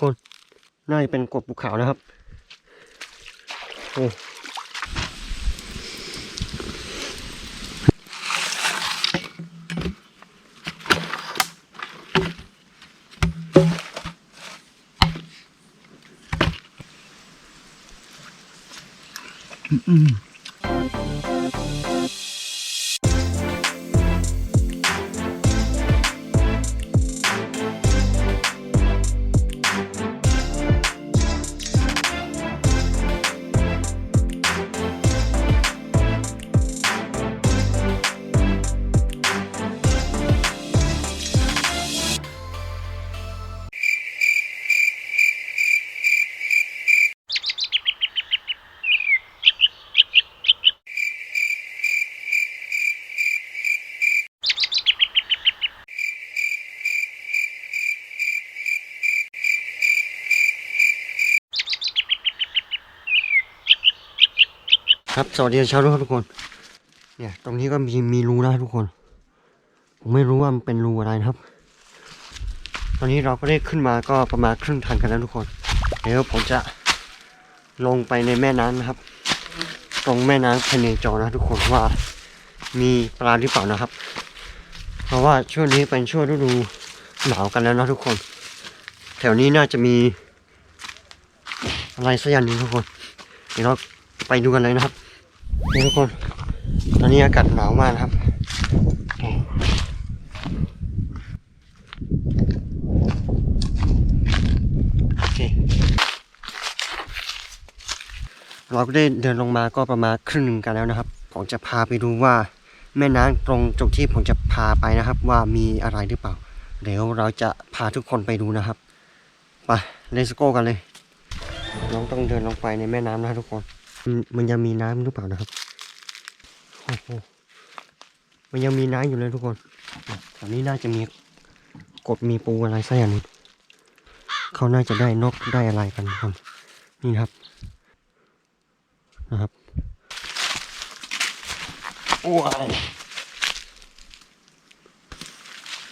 คนน่าจะเป็นกบภูเขานะครับ โอ้ ครับสวัสดีเช้าทุกคน เนี่ย ตรงนี้ก็มีมีรูนะทุกคน ผมไม่รู้ว่ามันเป็นรูอะไรนะครับ ตอนนี้เราก็ได้ขึ้นมาก็ประมาณครึ่งทางกันแล้วทุกคน เดี๋ยวผมจะลงไปในแม่น้ำนะครับ ตรงแม่น้ำพเนจรนะทุกคนว่ามีปลาหรือเปล่านะครับ เพราะว่าช่วงนี้เป็นช่วงฤดูหนาวกันแล้วนะทุกคน แถวนี้น่าจะมีอะไรสักอย่างหนึ่งทุกคน เดี๋ยวเราไปดูกันเลยนะครับ นี่ทุกคน ตอนนี้อากาศหนาวมากนะครับ โอเค เราก็ได้เดินลงมาก็ประมาณครึ่งหนึ่งกันแล้วนะครับ ผมจะพาไปดูว่าแม่น้ำตรงจุดที่ผมจะพาไปนะครับ ว่ามีอะไรหรือเปล่า เดี๋ยวเราจะพาทุกคนไปดูนะครับ ไป let's go กันเลย น้องต้องเดินลงไปในแม่น้ำนะทุกคน มันมันยังมีน้ำหรือเปล่านะครับ โอ้โหมันยังมีน้ำอยู่เลยทุกคนแถวนี้น่าจะมีกบมีปูอะไรสักอย่างหนึงเขาน่าจะได้นกได้อะไรกันทุกคนนี่นะครับนะครับโอ้ย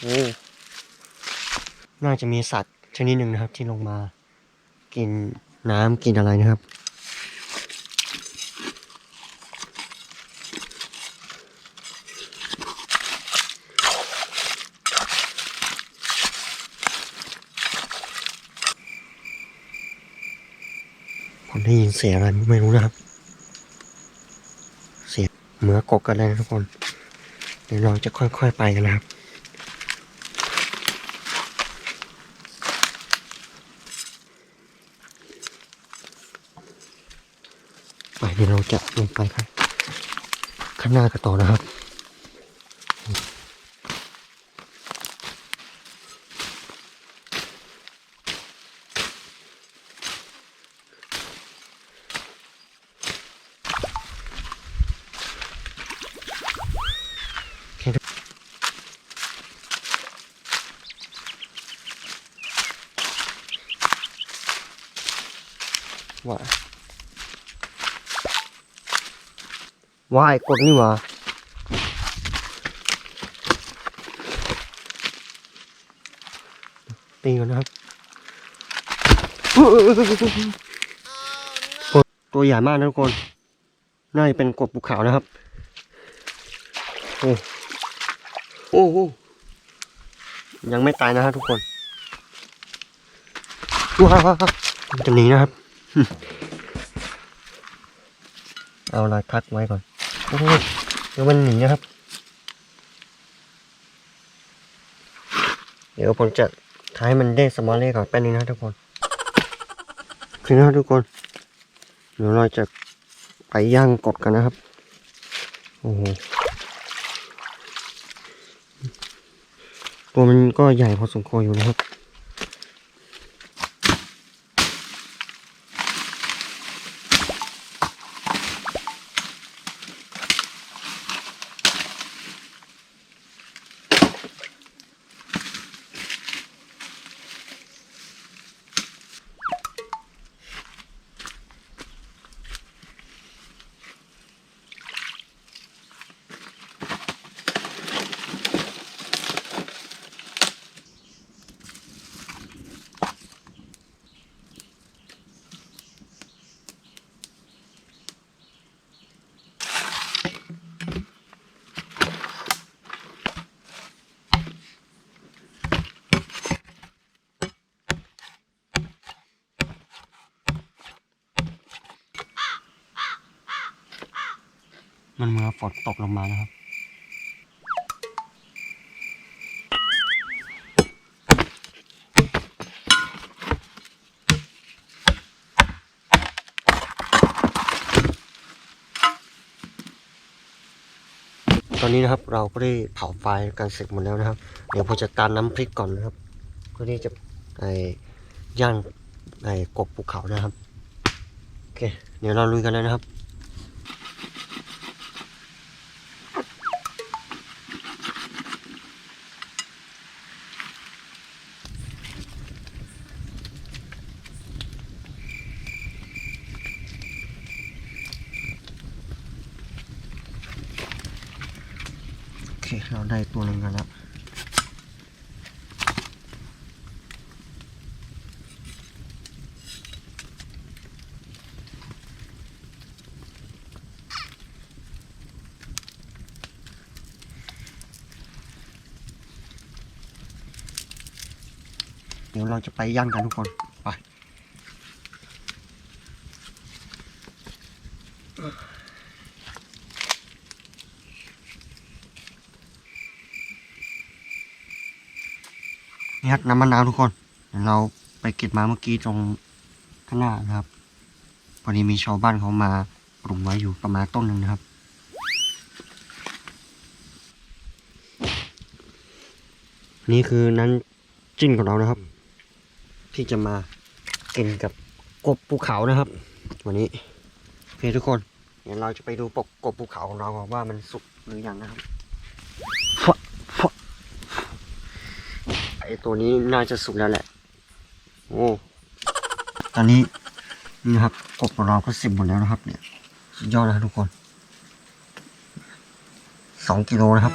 โอ้น่าจะมีสัตว์ชนิดหนึ่งนะครับ ที่ลงมา กินน้ำกินอะไรนะครับ ผม ได้ยินเสียงอะไรไม่รู้นะครับ เสียงเหมือกบกันเลยทุกคน เดี๋ยวเราจะค่อยๆไปกันนะครับไปเดี๋ยวเราจะลงไปครับข้างหน้ากันต่อนะครับ ว่าวายกดนี่ว่าตีกันนะครับโอ้ตัวใหญ่มากนะทุกคนน่าจะเป็นกบภูเขานะครับ โอ้โอ้โหยังไม่ตายนะฮะทุกคนว้าวจะหนีนะครับ เอาละทักไว้ก่อนโอ้โหเดี๋ยวมันหนีนะครับ เดี๋ยวผมจะท้ายมันเด้งสมอลเล่ก่อนแป๊บนึงนะทุกคนคือนะทุกคน เดี๋ยวเราจะไปย่างกดกันนะครับ โอ้โหตัวมันก็ใหญ่พอสมควรอยู่นะครับ มันเหมื่อนฝนตกลงมานะครับ ตอนนี้นะครับเราก็ได้เผาไฟกันเสร็จหมดแล้วนะครับ เดี๋ยวผมจะตามน้ำพริกก่อนนะครับเพื่อที่จะไอ้ย่างไอ้กบภูเขานะครับ โอเค เดี๋ยวเราลุยกันเลยนะครับ คเราได้ตัวหนึ่งกันแล้ว เดี๋ยวเราจะไปย่างกันทุกคน ไป นี่ครับน้ำมะนาวทุกคนเดี๋ยวเราไปเก็บมาเมื่อกี้ตรงข้างหน้านะครับพอดีมีชาวบ้านเขามาปลูกไว้อยู่ประมาณต้นหนึ่งนะครับ นี่คือนั้นจิ้นของเรานะครับ ที่จะมากินกับกบภูเขานะครับ วันนี้โอเคทุกคนเดี๋ยวเราจะไปดูปกกบภูเขาของเราว่ามันสุกหรือยังนะครับฟะฟะ ไอตัวนี้น่าจะสุกแล้วแหละ โอ้ตอนนี้นี่นะครับกบของเราก็สิบหมดแล้วนะครับ เนี่ยสุดยอดนะครับทุกคนสองกิโลนะครับ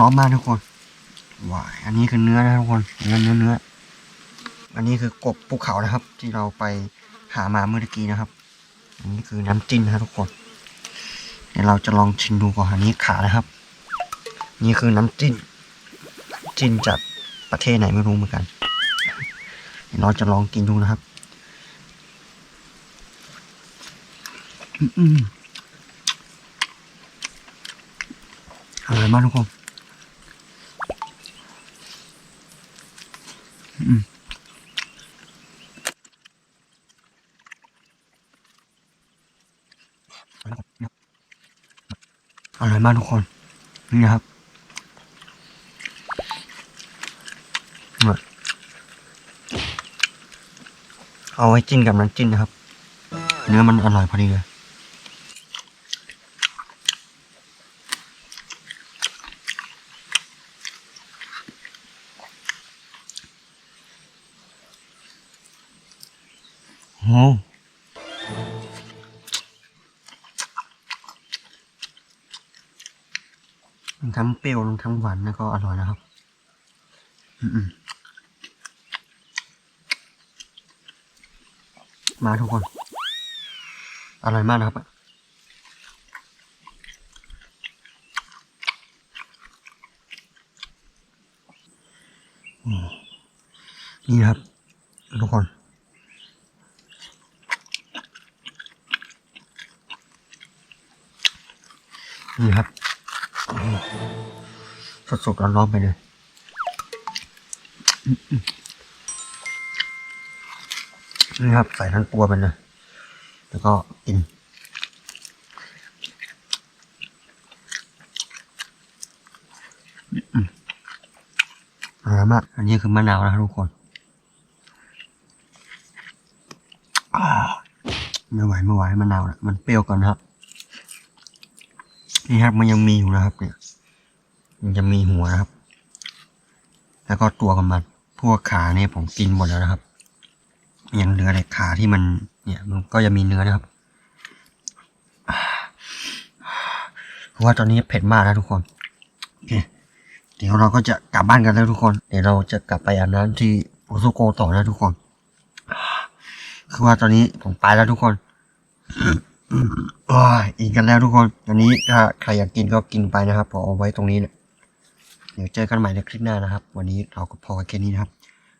ร้อนมากทุกคนว้ายอันนี้คือเนื้อนะทุกคน เนื้อเนื้อเนื้อ อันนี้คือกบภูเขานะครับ ที่เราไปหามาเมื่อกี้นะครับ อันนี้คือน้ำจิ้มนะทุกคน เดี๋ยวเราจะลองชิมดูก่อนอันนี้ขานะครับ นี่คือน้ำจิ้มจิ้มจากประเทศไหนไม่รู้เหมือนกัน เดี๋ยวเราจะลองกินดูนะครับอืมอร่อยมากทุกคนอืม มากทุกคน นี่นะครับเอาไว้จิ้นกับน้ำจิ้นนะครับ เนื้อมันอร่อยพอดีเลยโอ้ ทั้งเปรี้ยวทั้งหวานแล้วก็อร่อยนะครับอืมาทุกคน อร่อยมากนะครับอืมนี่ครับ ทุกคน นี่ครับ สดๆร้อนๆไปเลยนี่ครับใส่ทั้งตัวไปเลยแล้วก็กินอร่อยมากอันนี้คือมะนาวนะครับทุกคนไม่ไหวไม่ไหวมะนาวนะมันเปรี้ยวก่อนนะครับ นี่ครับมันยังมีอยู่นะครับ เนี่ย มันจะมีหัวนะครับ แล้วก็ตัวกับมันพวกขาเนี่ยผมกินหมดแล้วนะครับยังเหลือแต่ขาที่มัน เนี่ยมันก็จะมีเนื้อนะครับเพราะว่าตอนนี้เผ็ดมากนะทุกคนโอเคเดี๋ยวเราก็จะกลับบ้านกันแล้วทุกคน เดี๋ยวเราจะกลับไปอาบน้ำที่โอโซโกต่อนะทุกคน คือว่าตอนนี้ผมไปแล้วทุกคน ว้าอีกกันแล้วทุกคนตอนนี้ถ้าใครอยากกินก็กินไปนะครับผมเอาไว้ตรงนี้เนี่ยเดี๋ยวเจอกันใหม่ในคลิปหน้านะครับ วันนี้เราก็พอแค่นี้นะครับ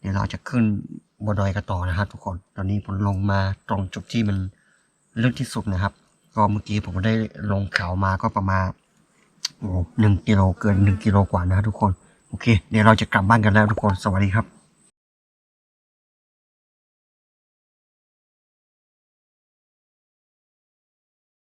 เดี๋ยวเราจะขึ้นบนดอยกันต่อนะครับ ทุกคนตอนนี้ผมลงมาตรงจุดที่มันลึกที่สุดนะครับ ก็เมื่อกี้ผมได้ลงเขามาก็ประมาณโอ้หนึ่งกิโลเกินหนึ่งกิโลกว่านะครับทุกคน โอเค เดี๋ยวเราจะกลับบ้านกันแล้วทุกคนสวัสดีครับ